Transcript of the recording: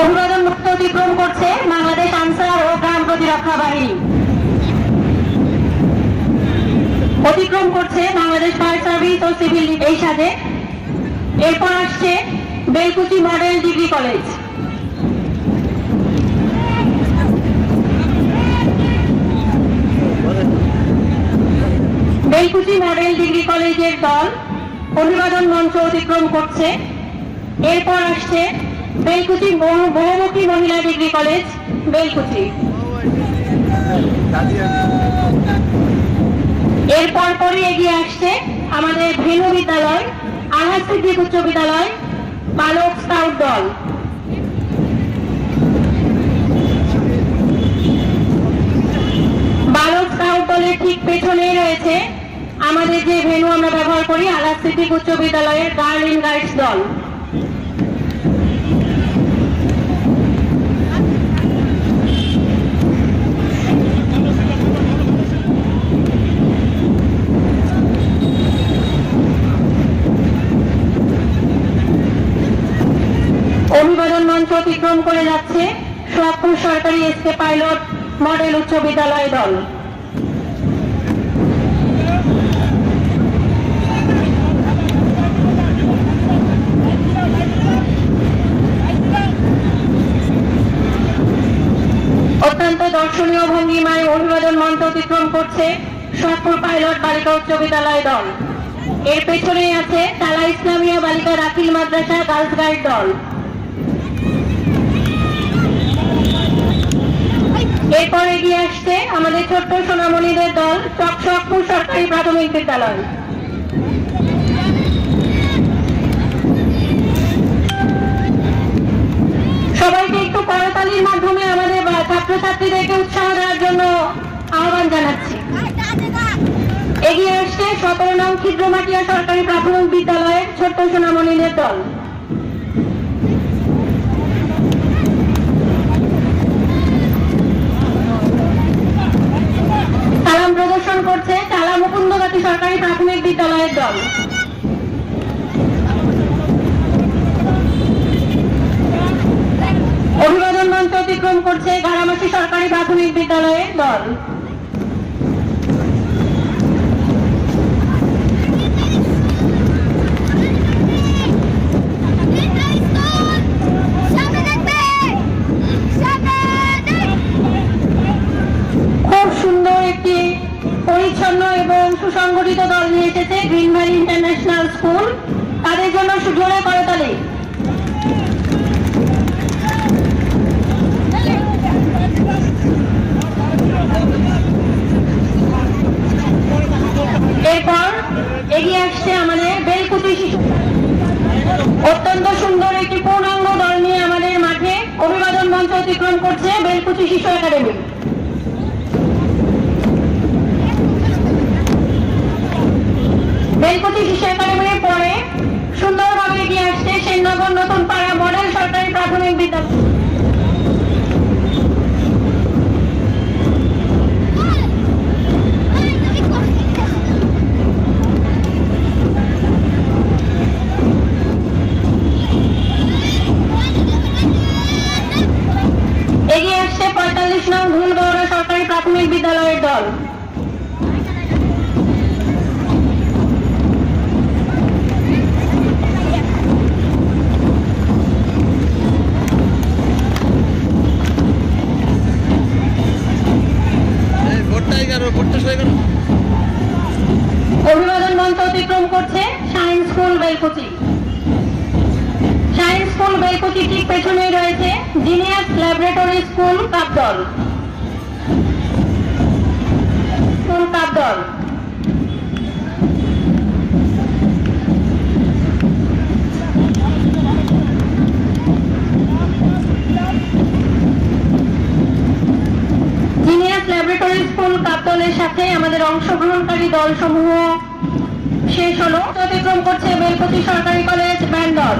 অভিবাদন মুক্ত অতিক্রম করছে বাংলাদেশ আনসার ও গ্রাম প্রতিরক্ষা বাহিনী। অতিক্রম করছে বাংলাদেশ ফায়ার সার্ভিস ও সিভিল এই সাথে। এরপর আসছে Belkuchi model degree college. Belkuchi model degree কলেজের দল অভিবাদন মঞ্চ অতিক্রম করছে। এরপর আসছে বেলকুচি বহু- বহুমুখী মহিলা ডিগ্রি কলেজ, বেলকুচি। এরপর পরে এগিয়ে আসছে আমাদের ভেনু বিদ্যালয় আনহার সিদ্দিক উচ্চ বিদ্যালয় বালক স্কাউট দল। বালক স্কাউট দলের ঠিক পেছনেই রয়েছে আমাদের যে ভেনু আমরা ব্যবহার করি আলাদ সিদ্দিক উচ্চ বিদ্যালয়ের গার্ল ইন গাইডস দল অভিবাদন মঞ্চ অতিক্রম করে যাচ্ছে সোয়াবপুর সরকারি এসকে পাইলট মডেল উচ্চ বিদ্যালয় দল। অত্যন্ত দর্শনীয় ভঙ্গিমায় অভিবাদন মন্ত্র অতিক্রম করছে সোয়াবপুর পাইলট বালিকা উচ্চ বিদ্যালয় দল। এর পেছনেই আছে তালা ইসলামিয়া বালিকা রাখিল মাদ্রাসা গার্লস গাইড দল। এরপর এগিয়ে আসছে আমাদের ছোট্ট সোনামণিদের দল চকচকপুর সরকারি প্রাথমিক বিদ্যালয়। সবাইকে একটু করতালির মাধ্যমে আমাদের ছাত্রছাত্রীদেরকে উৎসাহ দেওয়ার জন্য আহ্বান জানাচ্ছি। এগিয়ে আসছে সতেরো নং ক্ষিদ্রমাটিয়া সরকারি প্রাথমিক বিদ্যালয়ের ছোট্ট সোনামণিদের দল সালাম প্রদর্শন করছে চালা মুকুন্দগাতি সরকারি প্রাথমিক বিদ্যালয়ের দল। অভিবাদন মঞ্চ অতিক্রম করছে গারামাসি সরকারি প্রাথমিক বিদ্যালয়ের দল খুব সুন্দর একটি পরিচ্ছন্ন এবং সুসংগঠিত দল নিয়ে এসেছে গ্রিন ভ্যালি ইন্টারন্যাশনাল স্কুল। তাদের জন্য সুজোরে করতালি। এরপর এগিয়ে আসছে আমাদের বেলকুচি শিশু। অত্যন্ত সুন্দর একটি পূর্ণাঙ্গ দল নিয়ে আমাদের মাঠে অভিবাদন মঞ্চ অতিক্রম করছে বেলকুচি শিশু একাডেমি। বেলকুচি শিশু একাডেমির পরে সুন্দরভাবে এগিয়ে আসছে সেনগর নতুন পাড়া মডেল সরকারি প্রাথমিক বিদ্যালয়। বিদ্যালয়ের দল। করছে science school Belkuchi. Science school Belkuchi ঠিক পেছনেই রয়েছে genius laboratory school Kapdal school Kapdal laboratory school কাপদলের সাথে আমাদের অংশগ্রহণকারী দলসমূহ শেষ হলো। অতিক্রম করছে মেলপতি সরকারি কলেজ ব্যান্ড দল